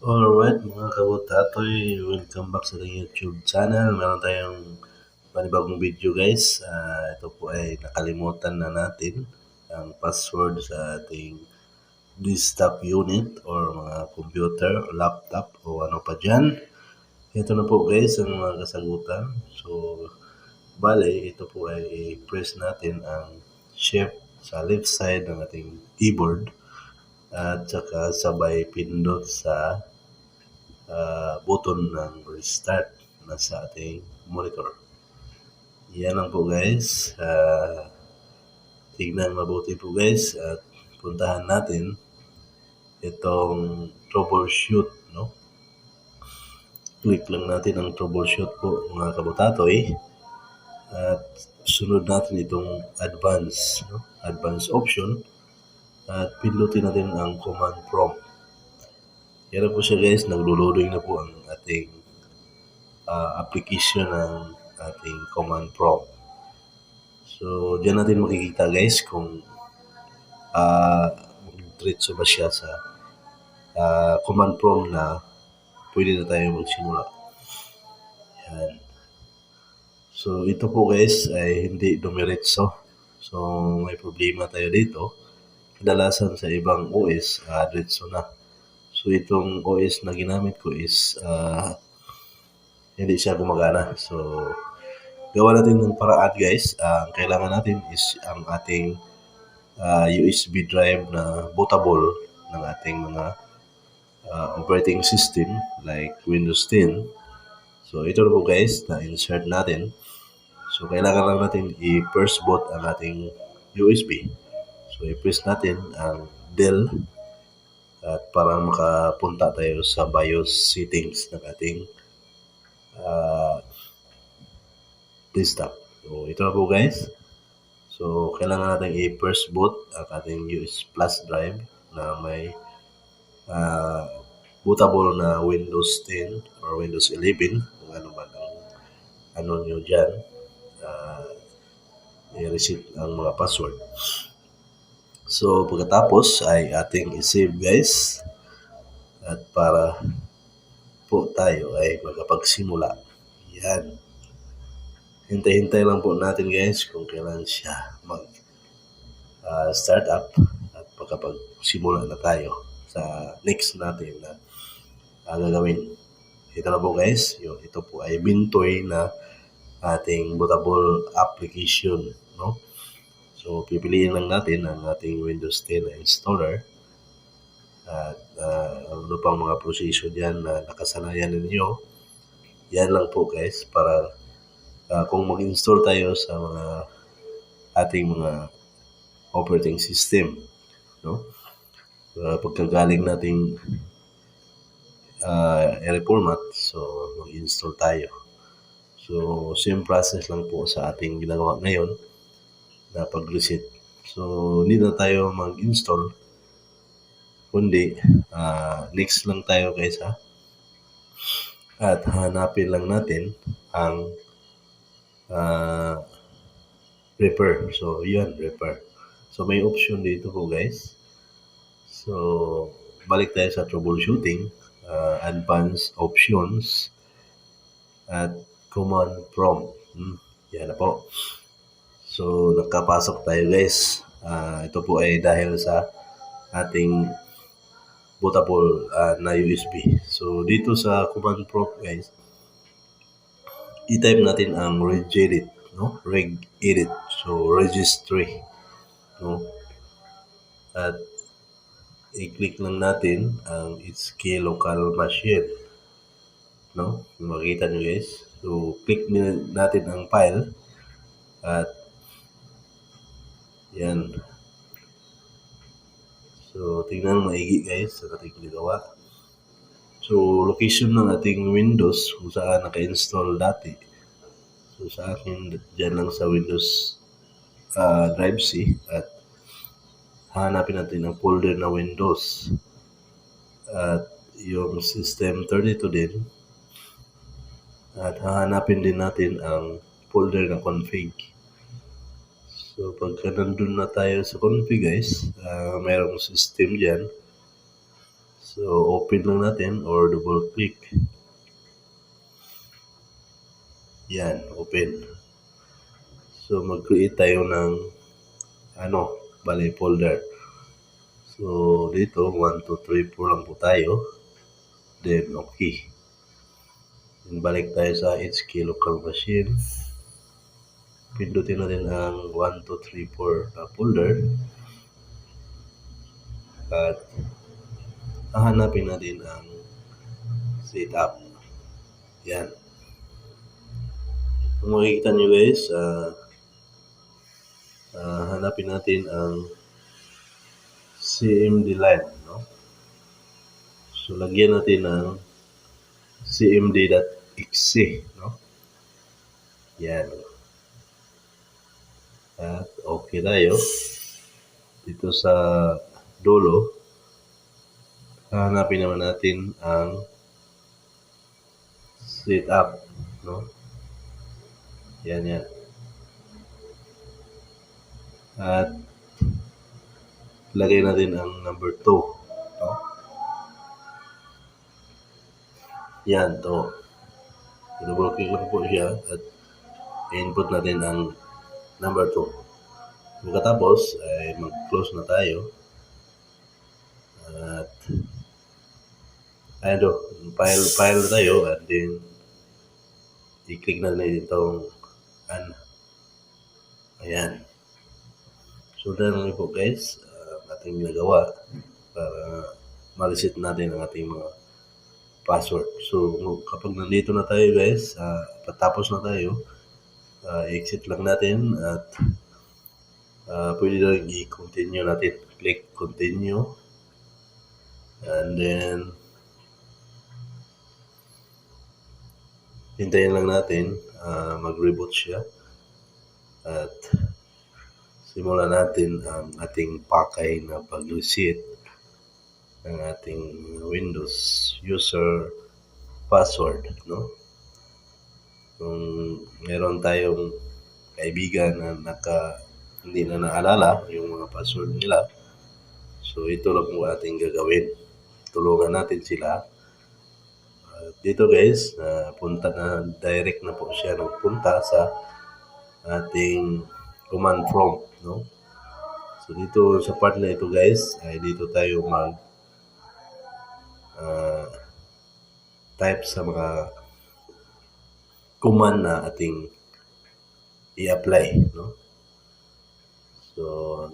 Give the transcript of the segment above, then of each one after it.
Alright mga kabutatoy, welcome back sa ating YouTube channel. Meron tayong panibagong video guys. Uh, ito po ay nakalimutan na natin ang password sa ating desktop unit or mga computer, laptop o ano pa dyan. Ito na po guys ang mga kasagutan. So, bale, ito po ay i-press natin ang shift sa left side ng ating keyboard at saka sabay pindot sa uh, button ng restart na sa ating monitor. Yan lang po guys. Uh, tignan mabuti po guys at puntahan natin itong troubleshoot no click lang natin ang troubleshoot po mga kabutatoy at sunod natin itong advance no advance option at pindutin natin ang command prompt yan na po siya guys, naglo-loading na po ang ating uh, application ng ating command prompt. So, diyan natin makikita guys kung uh, diretso ba siya sa uh, command prompt na pwede na tayo magsimula. Yan. So, ito po guys ay hindi dumiretso. So, may problema tayo dito. Kadalasan sa ibang OS, uh, diretso na. So itong OS na ginamit ko is uh, hindi siya gumagana. So gawa natin ng paraan guys. Uh, ang kailangan natin is ang ating uh, USB drive na bootable ng ating mga uh, operating system like Windows 10. So ito na po guys na insert natin. So kailangan lang natin i-first boot ang ating USB. So i-press natin ang Dell at para makapunta tayo sa BIOS settings ng ating uh, desktop. So, ito na po guys. So, kailangan natin i-first boot ang ating US Plus drive na may uh, bootable na Windows 10 or Windows 11 kung ano man ang ano nyo dyan. Uh, i-reset ang mga password. So, pagkatapos ay ating isave guys. At para po tayo ay magkapagsimula. Yan. Hintay-hintay lang po natin guys kung kailan siya mag uh, start up at magkapagsimula na tayo sa next natin na uh, gagawin. Ito na po guys, yung, ito po ay Bintoy na ating bootable application. No? So, pipiliin lang natin ang ating Windows 10 na installer at uh, ano pang mga proseso dyan na nakasanayan ninyo. Yan lang po guys para uh, kung mag-install tayo sa mga ating mga operating system. No? Uh, pagkagaling nating uh, i-reformat, so mag-install tayo. So, same process lang po sa ating ginagawa ngayon na pag-reset. So, hindi na tayo mag-install. Kundi, uh, next lang tayo guys ha. At hanapin lang natin ang uh, repair. So, yun, repair. So, may option dito po guys. So, balik tayo sa troubleshooting, uh, advanced options, at command prompt. Hmm, yan na po. So, nakapasok tayo guys. Uh, ito po ay dahil sa ating bootable uh, na USB. So, dito sa command prompt guys, i-type natin ang regedit, no? Reg edit. So, registry, no? At i-click lang natin ang its key local machine, no? Makita nyo guys. So, click natin ang file at yan. So, tingnan maigi guys sa ating ginagawa. So, location ng ating Windows kung saan naka-install dati. So, sa akin, dyan lang sa Windows uh, Drive C at hanapin natin ang folder na Windows. At yung System 32 din. At hahanapin din natin ang folder na config. So, pagka nandun na tayo sa config guys, uh, mayroong system dyan. So, open lang natin or double click. Yan, open. So, mag-create tayo ng ano, bali folder. So, dito, 1, 2, 3, 4 lang po tayo. Then, okay. Then, balik tayo sa HK local machine. Pindutin natin ang 1, 2, 3, 4 na folder. At hahanapin natin ang setup. Yan. Kung makikita nyo guys, ah ah, hanapin natin ang CMD line. No? So, lagyan natin ng cmd.exe. No? Yan. Tayo. Dito sa dulo, hanapin naman natin ang setup. No? Yan, yan. At lagay natin ang number 2. No? Yan, to. Double click lang po siya at input natin ang number 2. Pagkatapos ay mag-close na tayo. At ayun do, file, file na tayo at then i-click na natin itong ano. Ayan. So, dahil lang po guys, uh, ating ginagawa para ma-reset natin ang ating mga password. So, kapag nandito na tayo guys, uh, patapos na tayo, uh, exit lang natin at uh, pwede lang i-continue natin. Click continue. And then, hintayin lang natin uh, mag-reboot siya. At simulan natin ang ating pakay na pag-reset ng ating Windows user password, no? Kung meron tayong kaibigan na naka hindi na naalala yung mga password nila, so ito lang po ating gagawin. Tulungan natin sila. Uh, dito guys, uh, punta na direct na po siya nagpunta sa ating command prompt, no? So dito sa part na ito guys, ay dito tayo mag uh, type sa mga command na ating i-apply, no? So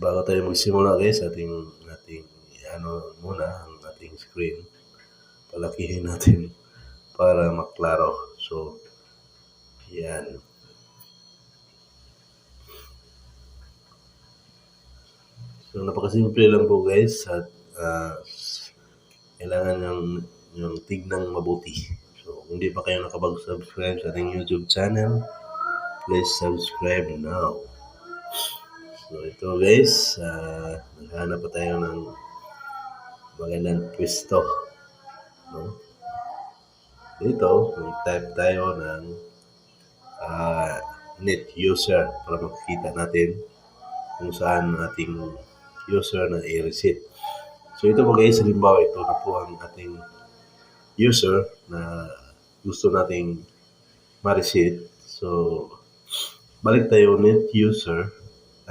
bago tayo magsimula guys, ating ating ano muna ang ating screen. Palakihin natin para maklaro. So yan. So, napakasimple lang po guys at uh, kailangan yung, yung tignang mabuti. So, kung hindi pa kayo nakapag-subscribe sa ating YouTube channel, please subscribe now. So, ito guys, uh, naghanap pa tayo ng magandang pwesto. No? Dito, mag-type tayo ng uh, net user para makikita natin kung saan ating user na i-reset. So ito po guys, halimbawa ito na po ang ating user na gusto nating ma-reset. So balik tayo net user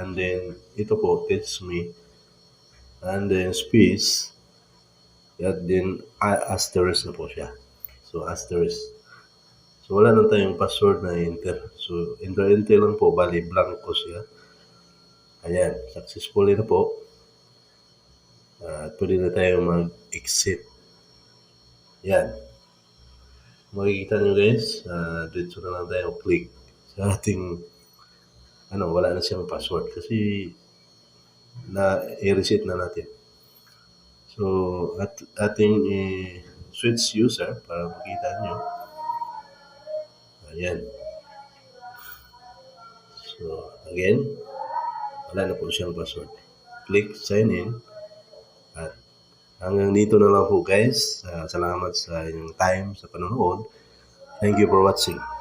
and then ito po teach me and then space at then asterisk na po siya. So asterisk So, wala na tayong password na enter. So, enter, enter lang po. Bali, blanco siya. Ayan, successfully na po. Uh, at pwede na tayo mag-exit. Yan. Makikita nyo guys, uh, dito na lang tayo click sa ating, ano, wala na siyang password kasi na i-reset na natin. So, at ating i-switch user para makita nyo. Ayan. So, again, wala na po siyang password. Click sign in. At hanggang dito na lang po guys. Uh, salamat sa inyong time sa panonood. Thank you for watching.